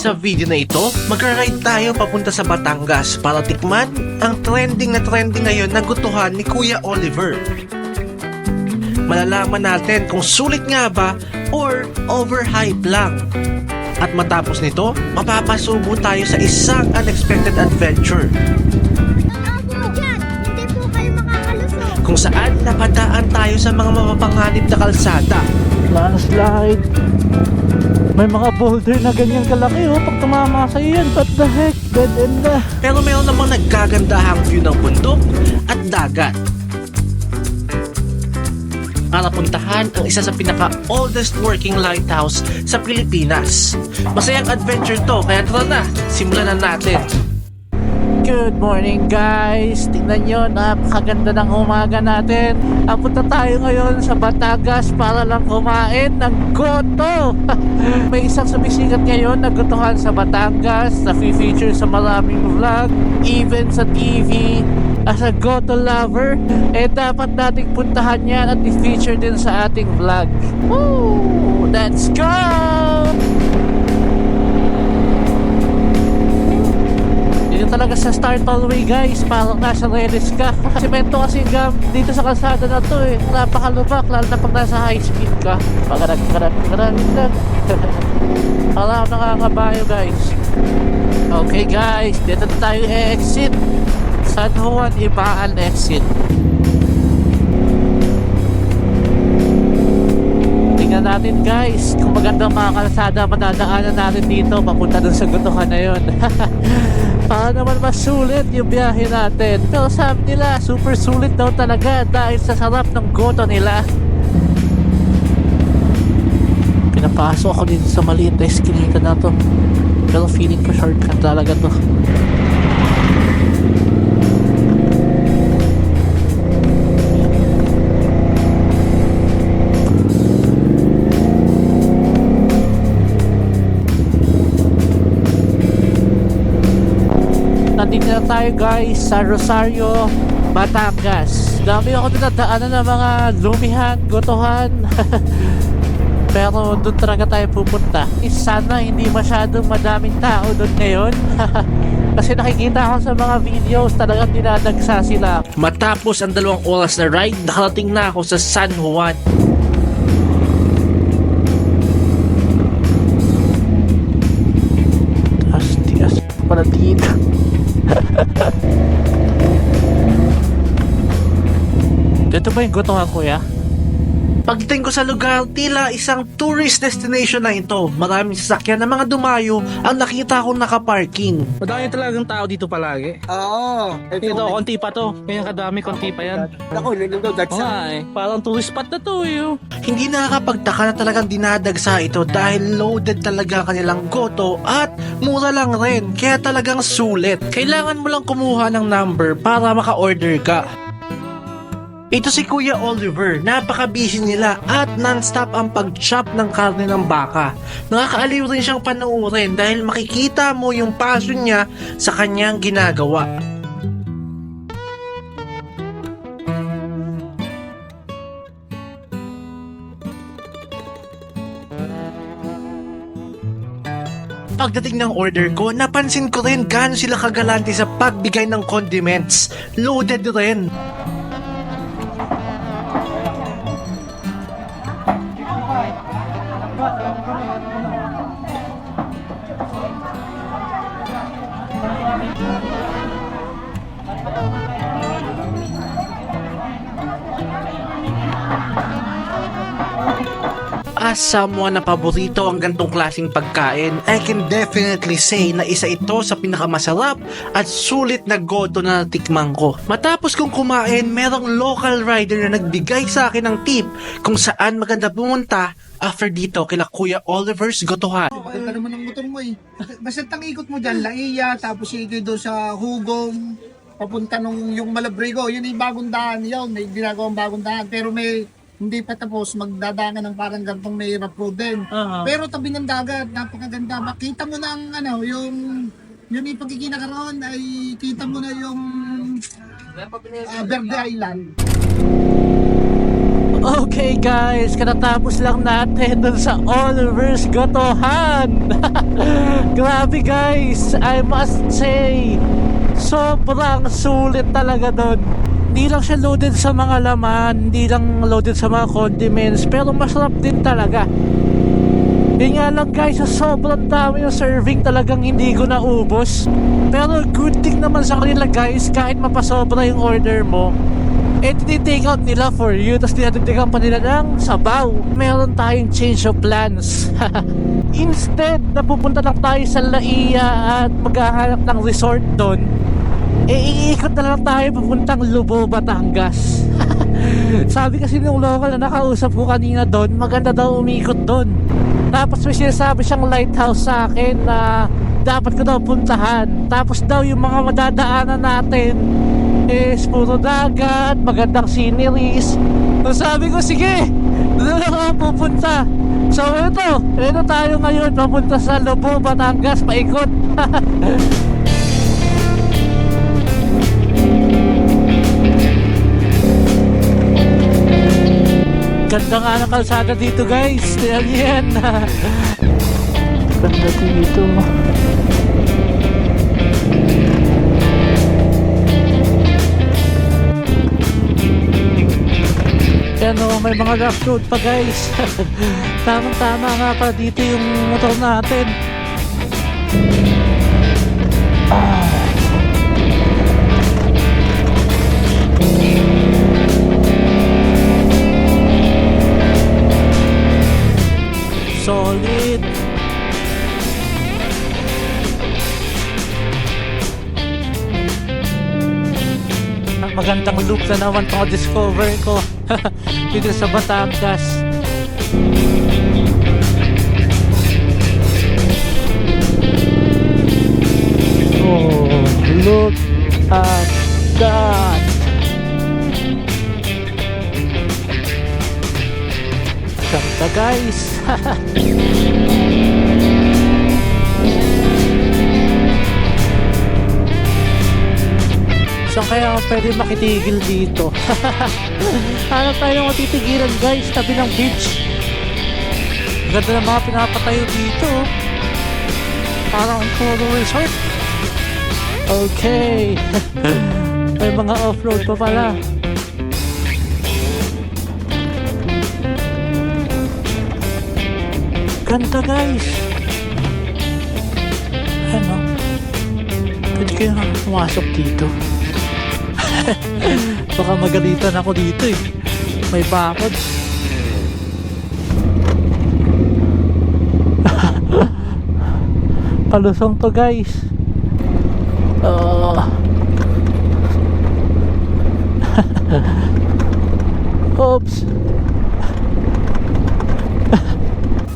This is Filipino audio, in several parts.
Sa video na ito, magra-ride tayo papunta sa Batangas para tikman ang trending na trending ngayon na gutuhan ni Kuya Oliver. Malalaman natin kung sulit nga ba or overhype lang. At matapos nito, mapapasubo tayo sa isang unexpected adventure kung saan napadaan tayo sa mga mapapanganib na kalsada. Landslide. May mga boulder na ganyan kalaki oh. Pag tumama sa yan, what the heck? Dead end na. Pero mayroon namang naggagandahang view ng bundok at dagat. Para puntahan ang isa sa pinaka-oldest working lighthouse sa Pilipinas. Masayang adventure to, kaya tara na, simulan na natin. Good morning guys! Tingnan nyo, napakaganda ng umaga natin. Apunta tayo ngayon sa Batangas para lang kumain ng goto. May isang sumisikat ngayon na gotohan sa Batangas na feature sa maraming vlog, even sa TV. As a goto lover, eh dapat nating puntahan yan at i-feature din sa ating vlog. Woo! Let's go! Dito talaga sa Star Tollway guys, parang nasa Relis ka. Semento kasi gam dito sa kalsada na to eh. Napakalubak, lalo na pag nasa high speed ka. Pagarag, garag, garag, garag. Ako nakakabayo guys. Okay guys, dito tayo exit. San Juan Ibaan exit. Natin guys kung magandang mga kalsada madadaanan natin dito papunta dun sa gutuhan na yun. Para naman masulit yung biyahe natin. Pero sabi nila, super sulit daw talaga dahil sa sarap ng goto nila. Pinapasok ako dito sa maliit na eskinita na to. Pero feeling ko shortcut talaga to. Na tayo guys sa Rosario, Batangas. Dami ako dinadaanan ng mga lumihan, gotohan. Pero doon talaga tayo pupunta. Eh, Sana hindi masyadong madaming tao doon ngayon. Kasi nakikita ko sa mga videos talagang dinadagsa sila. Matapos ang dalawang oras na ride, nakarating na ako sa San Juan. Dito ba yung gotohan kuya? Pagdating ko sa lugar, tila isang tourist destination na ito. Maraming sasakyan na mga dumayo ang nakita kong nakaparking. Madami talagang tao dito palagi. Oo. Ito, konti pa to. Kaya kadami, konti pa yan. Ako, yun daw, Oo nga eh. Parang tourist spot na to eh. oh. Hindi nakakapagtaka na talagang dinadagsa ito dahil loaded talaga ang kanilang goto at mura lang rin. Kaya talagang sulit. Kailangan mo lang kumuha ng number para maka-order ka. Ito si Kuya Oliver, napaka-busy nila at non-stop ang pag-chop ng karne ng baka. Nakakaaliw rin siyang panoorin dahil makikita mo yung passion niya sa kanyang ginagawa. Pagdating ng order ko, napansin ko rin gaano sila kagalante sa pagbigay ng condiments. Loaded rin. As someone na paborito ang gantong klaseng pagkain, I can definitely say na isa ito sa pinakamasarap at sulit na goto na natikman ko. Matapos kong kumain, merong local rider na nagbigay sa akin ng tip kung saan maganda pumunta after dito kila Kuya Oliver's Gotohan. Maganda naman ang motor mo eh. Basta tang ikot mo dyan, Laiya, tapos ikot doon sa Hugong, papunta nung yung Malabrigo, yun yung bagong daan yun, may ginagawang bagong daan. Pero may hindi pa tapos, magdadaanan ng parang gantong may road din. Ah. Pero tabi ng dagat, napakaganda. Makita mo na ang ano, yung yun yung pagkikinakaroon ay kita mo na yung ah, Verde Island. Okay guys, katatapos lang natin dun sa Oliver's Gotohan. Grabe guys, I must say, sobrang sulit talaga dun. Hindi lang siya loaded sa mga laman, hindi lang loaded sa mga condiments, pero masarap din talaga. Yun nga lang guys, sa sobrang dami yung serving talagang hindi ko naubos. Pero good thing naman sa kanila guys, kahit mapasobra yung order mo, eh tinitake out nila for you tapos tinatitikan pa nila ng sabaw meron tayong change of plans instead na pupunta lang tayo sa Laia at maghahanap ng resort doon eh iikot na lang tayo papuntang Lubo, Batangas sabi kasi nung local na nakausap ko kanina doon maganda daw umikot doon tapos may sinasabi siyang lighthouse sa akin na dapat ko daw puntahan tapos daw yung mga madadaanan natin is puro dagat, magandang sceneries. So sabi ko, sige, doon ako pupunta. So ito, ito tayo ngayon, papunta sa Lobo, Batangas, paikot. Ganda nga ng kalsada dito guys. Tignan niyo yan. Ganda dito. Yan o, may mga rough road pa guys. Tamang tama nga pa dito yung motor natin. Solid. Magandang loop na naman itong discover ko dito sa Batangas. Oh, look at that! Ganda guys! Saan kaya ako pwede makitigil dito? Hanap tayo ng matitigilan guys, tabi ng beach. Ganda ng mga pinapatayo dito. Parang puro resort. Okay. May mga off-road pa pala. Ganda guys. Ano? Pwede kayo pumasok dito. Baka magalitan ako dito eh. May bakod. Palusong to guys. Ah. Oops.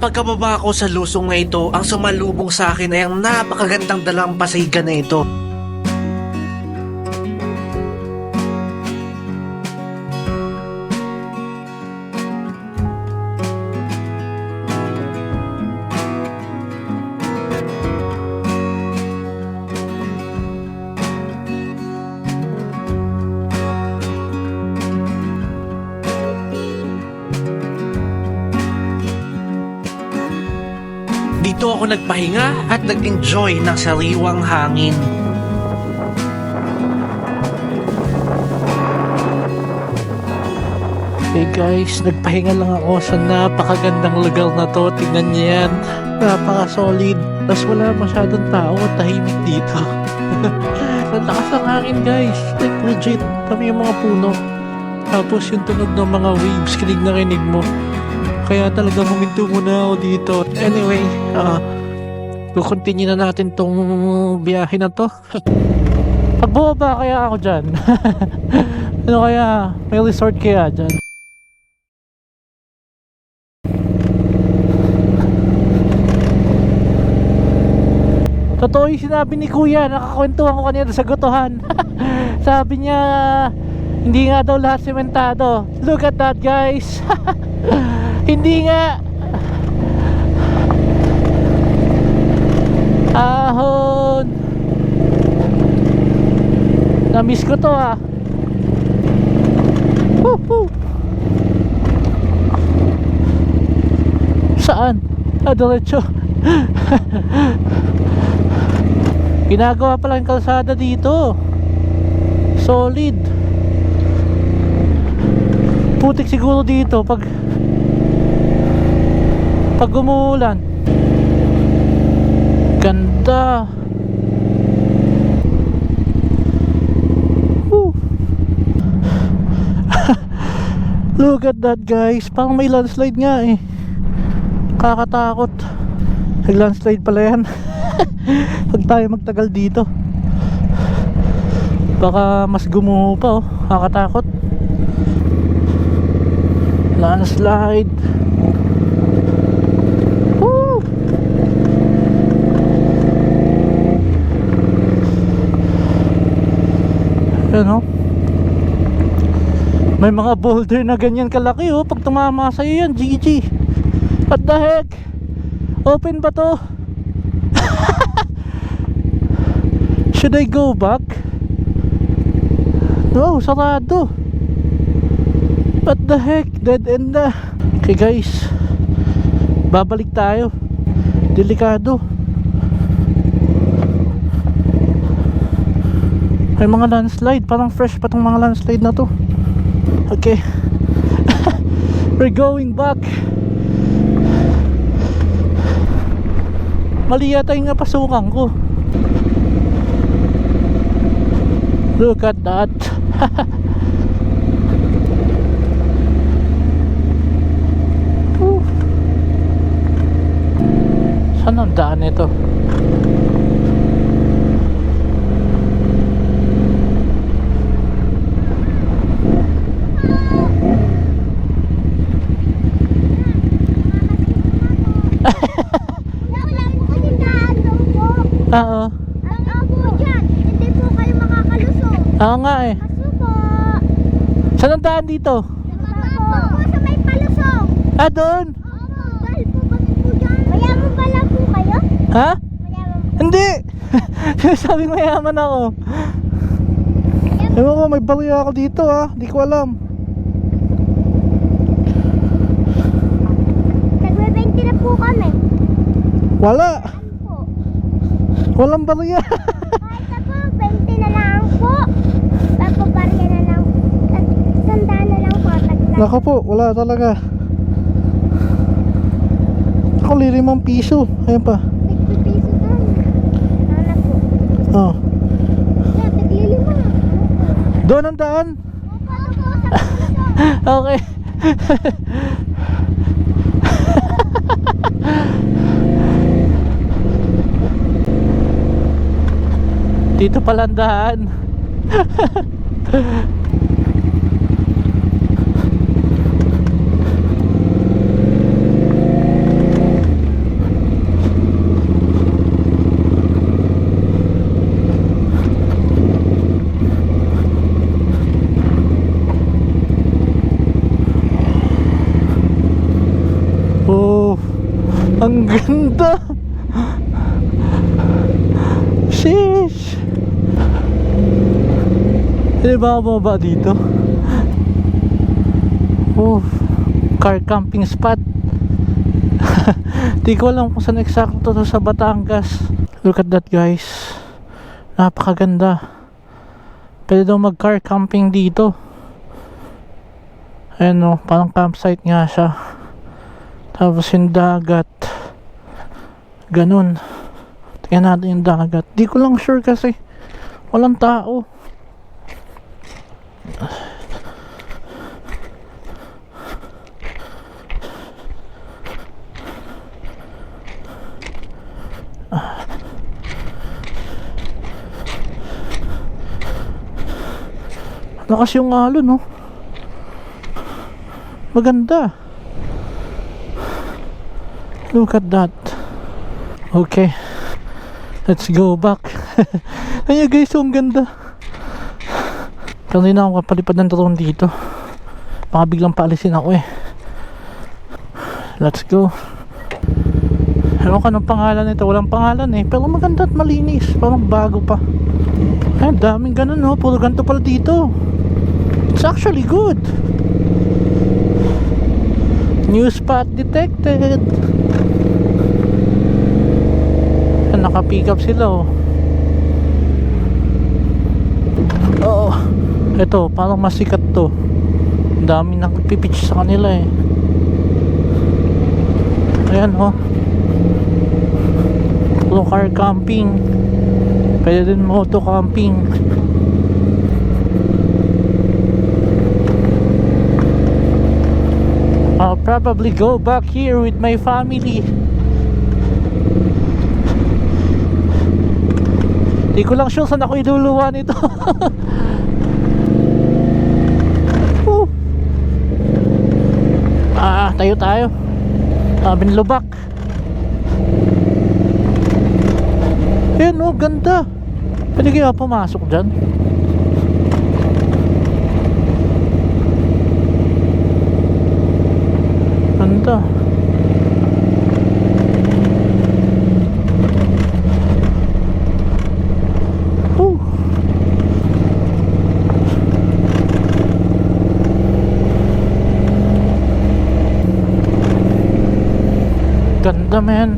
Pagkababa ko sa lusong na ito, ang sumalubong sa akin ay ang napakagandang dalampasigan na ito. Nagpahinga at nag-enjoy ng sariwang hangin. Hey guys, nagpahinga lang ako sa napakagandang lugar na to. Tingnan niyo yan. Napaka-solid. Tapos wala masyadong tao at tahimik dito. Ang lakas ng hangin guys. Like legit. Kami yung mga puno. Tapos yung tunog ng mga waves, kinig na kinig mo. Kaya talaga huminto muna ako dito. Anyway, ah, kukontinue na natin tong biyahe na to. Pagbaba kaya ako dyan. ano kaya? May resort kaya dyan? Totoo yung sinabi ni Kuya, nakakwentuhan ko kanina sa gutuhan. Sabi niya, hindi nga daw lahat sementado. Look at that guys. hindi nga. ahon. Na-miss ko to ah. Saan? ah diretso. Ginagawa pala yung kalsada dito. Solid. Putik siguro dito pag pag umuulan. Ganda. Look at that guys. Parang may landslide nga eh. Kakatakot. Nag-landslide pala yan. Pag tayo magtagal dito. Baka mas gumuho pa oh. Kakatakot. Landslide. Ano? May mga boulder na ganyan kalaki oh. Pag tumama sa'yo yan, GG. What the heck? Open ba to? Should I go back? No, sarado. What the heck? Dead end na. Okay guys. Babalik tayo. Delikado. May mga landslide. Parang fresh pa tong mga landslide na to. Okay. We're going back. Mali yata yung napasukan ko. Look at that. Saan ang daan ito? Wala po kasi daan doon po. Oo. Ang abo dyan, hindi po kayo makakalusong. Oo nga eh. Kaso po, Saan ang daan dito? nababa po sa may palusong. Ah, doon. Opo. Dahil po kami po dyan. Mayaman pala po kayo? Ha? Mayaman po. Hindi! Sabi mayaman ako. Ewan ko, may barya ako dito ha. Di ko alam. Nagbe-20 na po kami. Wala. Walang barya. Kahit na po, 20 na lang po. Papabarya na lang. At sandaan na lang po. Tagla. Nako po, wala talaga. Ako lilimang piso. Ayan pa. 50 piso doon. Ano na po? Oh. Yan, taglilima. Doon ang daan. Opo, po sa. Okay. Dito pala ang daan. Oh, ang ganda. Hindi ba dito? Oh, car camping spot. Di ko alam kung saan eksakto to sa Batangas. Look at that guys. Napakaganda. Pwede daw mag car camping dito. Ayan o, parang campsite nga siya. Tapos yung dagat. Ganun. Tingnan natin yung dagat. Di ko lang sure kasi. Walang tao. Lakas yung alon, no? Maganda. Look at that. Okay. Let's go back. Ayan guys, ang ganda. Pero hindi na ako kapalipad ng drone dito. Baka biglang paalisin ako eh. Let's go. Ewan ko anong pangalan nito. Walang pangalan eh. Pero maganda at malinis. Parang bago pa. Ay, daming ganun no. Puro ganito pala dito. It's actually good. New spot detected. Naka-pick up sila oh. Oo. Ito, parang masikat to. Ang dami nagpipitch sa kanila eh. Ayan oh. Car camping. Pwede din moto camping. I'll probably go back here with my family. Di ko lang sure saan ako iluluwa nito. Ah, tayo tayo. Ah, binlubak. Ayan oh, ganda. Pwede kaya pumasok dyan? Ganda. Woo. Ganda man.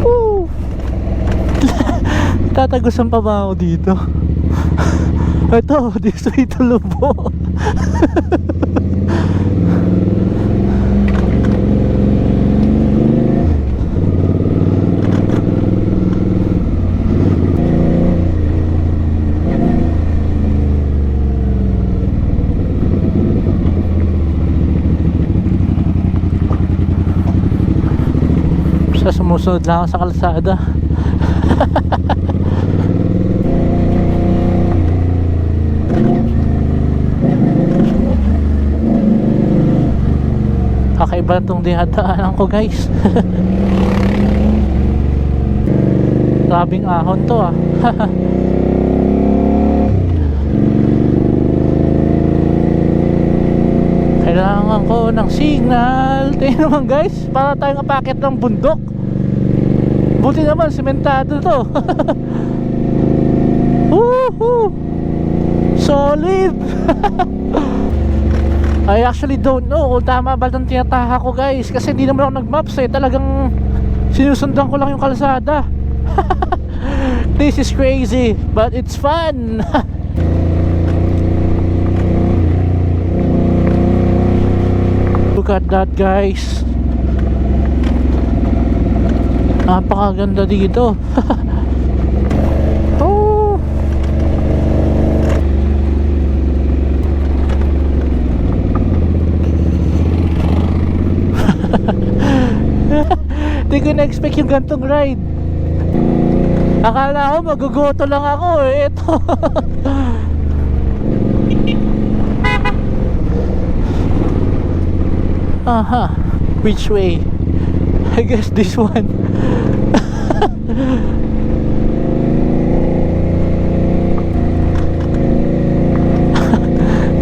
Woo. Tatagusan pa ba ako dito? Ito, dito ito lubo. Sa sumusunod lang sa kalsada. Kakaiba itong dinadaanan ko guys. Grabing ahon to ah. Kailangan ko ng signal. Tingnan naman guys, para tayong apakit ng bundok. Buti naman, sementado to. Woohoo! Solid! I actually don't know kung tama ba itong tinataha ko guys Kasi hindi naman ako nag-maps eh Talagang sinusundan ko lang yung kalsada This is crazy But it's fun Look at that guys Napakaganda dito. Oh. Hindi ko na-expect yung gantong ride. Akala ko magugoto lang ako eh. Ito. Aha. Which way? I guess this one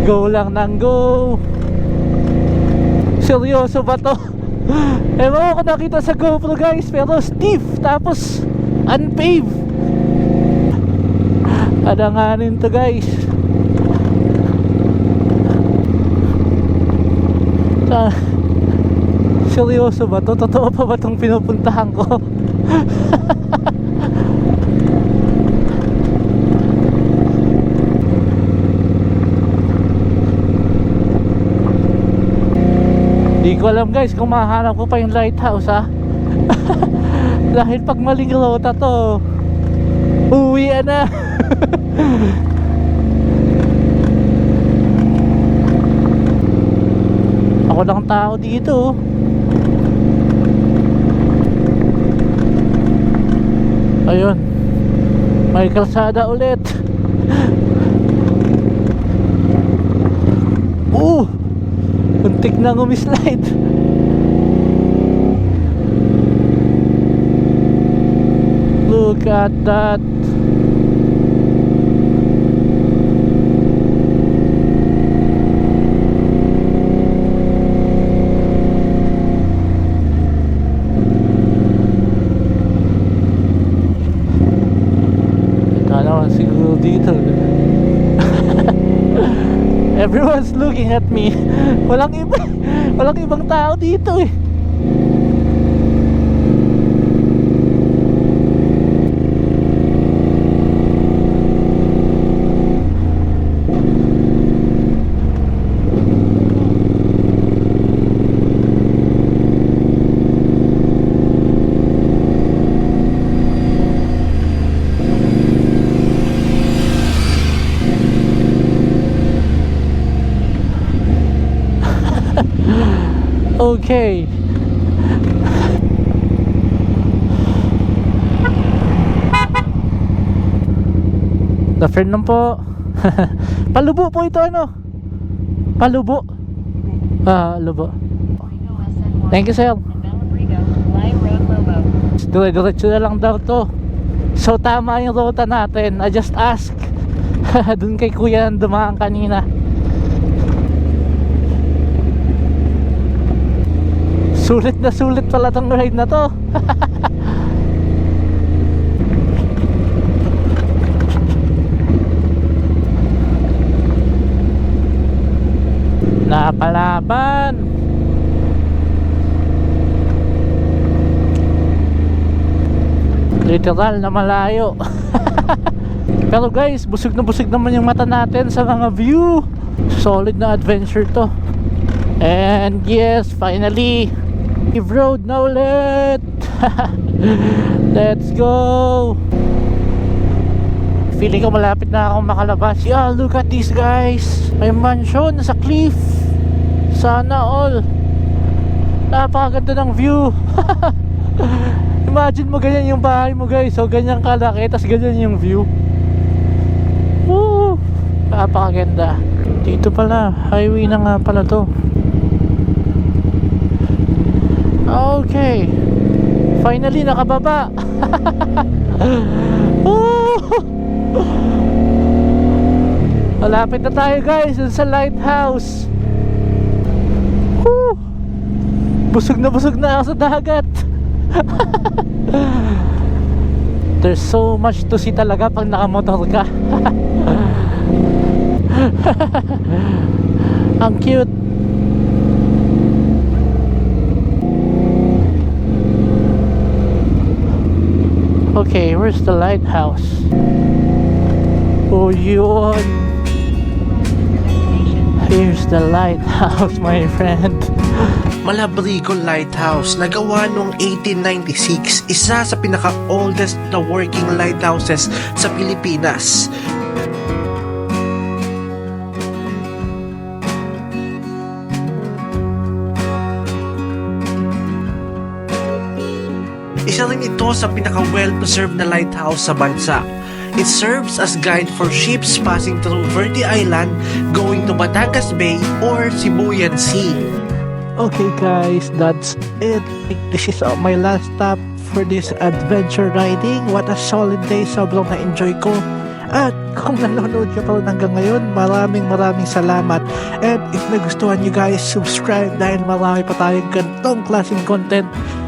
Go lang ng go Seryoso ba to? Ewan ko nakita sa GoPro guys Pero stiff Tapos unpaved Adanganin to guys Ah, seryoso ba to? Totoo pa ba itong pinupuntahan ko? Di ko alam guys kung mahanap ko pa yung lighthouse ha? Dahil pag maling rota to Uwi na. Ako lang tao dito Ayun. May kalsada ulit. Oh Kuntik na umislide Look at that Ito naman siguro dito Everyone's looking me. Walang iba, walang ibang tao dito eh. Okay. The friend lang po. Palubo po ito ano? Palubo. Ah, lubo. Thank you, sir. Dire-diretso na lang daw to. So tama yung ruta natin. I just ask. Dun kay kuya ang dumaan kanina. Sulit na sulit pala tong ride na to. Napalaban. Literal na malayo. Pero guys, busog na busog naman yung mata natin sa mga view. Solid na adventure to. And yes, finally, Eve Road na ulit. Let's go. Feeling ko malapit na akong makalabas. Yeah, look at this guys. May mansion sa cliff. Sana all. Napakaganda ng view. Imagine mo ganyan yung bahay mo guys. So ganyan kalaki, tas ganyan yung view. Woo! Napakaganda. Dito pala, highway na nga pala to. Okay. Finally nakababa. Malapit na tayo guys sa lighthouse. Woo! Busog na busog na ako sa dagat. There's so much to see talaga pag nakamotor ka. Ang cute. Okay, where's the lighthouse? Oh, yun. Here's the lighthouse, my friend. Malabrigo Lighthouse na gawa noong 1896, isa sa pinaka-oldest na working lighthouses sa Pilipinas. Rin ito sa pinaka-well-preserved na lighthouse sa bansa. It serves as guide for ships passing through Verde Island going to Batangas Bay or Sibuyan Sea. Okay guys, that's it. This is my last stop for this adventure riding. What a solid day. Sobrang na-enjoy ko. At kung nanonood ka pa rin hanggang ngayon, maraming maraming salamat. And if nagustuhan nyo guys, subscribe dahil marami pa tayong gantong klaseng content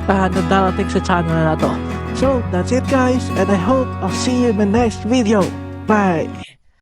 uh, na darating sa channel na to. So, that's it guys. And I hope I'll see you in the next video. Bye!